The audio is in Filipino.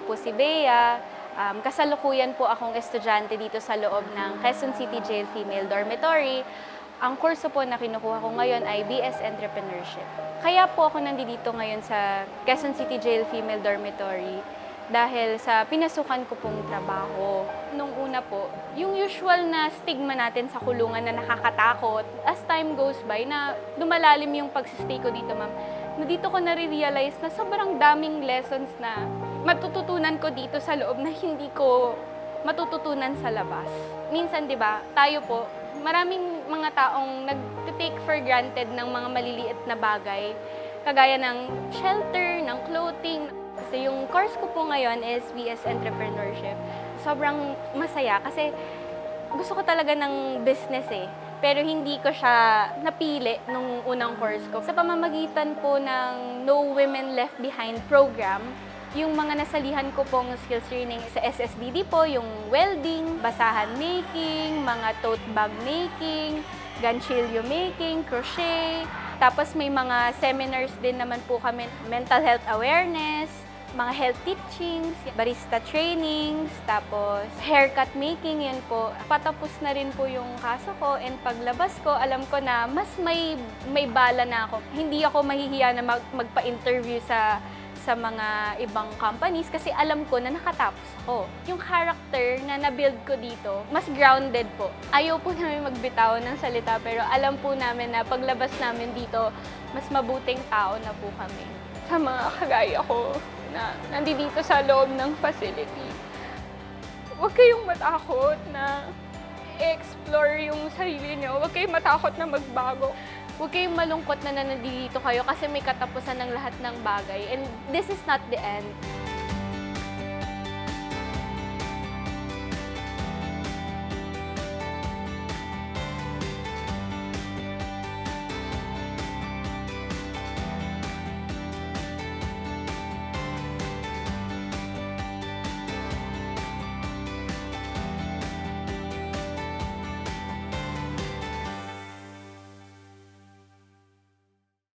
po si Bea. Um, kasalukuyan po akong estudyante dito sa loob ng Quezon City Jail Female Dormitory. Ang kurso po na kinukuha ko ngayon ay BS Entrepreneurship. Kaya po ako nandito ngayon sa Quezon City Jail Female Dormitory dahil sa pinasukan ko pong trabaho. Nung una po, yung usual na stigma natin sa kulungan na nakakatakot, as time goes by, na lumalalim yung pagsistay ko dito, ma'am, na dito ko nare-realize na sobrang daming lessons na matututunan ko dito sa loob na hindi ko matututunan sa labas. Minsan, di ba, tayo po, maraming mga taong nag-take for granted ng mga maliliit na bagay, kagaya ng shelter, ng clothing. So yung course ko po ngayon is BS Entrepreneurship. Sobrang masaya kasi gusto ko talaga ng business eh. Pero hindi ko siya napili nung unang course ko. Sa pamamagitan po ng No Women Left Behind program, yung mga nasalihan ko pong skills training sa SSDD po, yung welding, basahan making, mga tote bag making, ganchillo making, crochet. Tapos may mga seminars din naman po kami, mental health awareness, mga health teachings, barista trainings, tapos haircut making, yun po. Patapos na rin po yung kaso ko and paglabas ko, alam ko na mas may, may bala na ako. Hindi ako mahihiya na mag, magpa-interview sa sa mga ibang companies kasi alam ko na nakatapos ako. Yung character na na-build ko dito, mas grounded po. Ayaw po namin magbitaw ng salita pero alam po namin na paglabas namin dito, mas mabuting tao na po kami. Sa mga kagaya ko na nandito sa loob ng facility, huwag kayong matakot na i-explore yung sarili nyo. Huwag kayong matakot na magbago. Huwag kayong malungkot na nandito kayo kasi may katapusan ng lahat ng bagay. And this is not the end.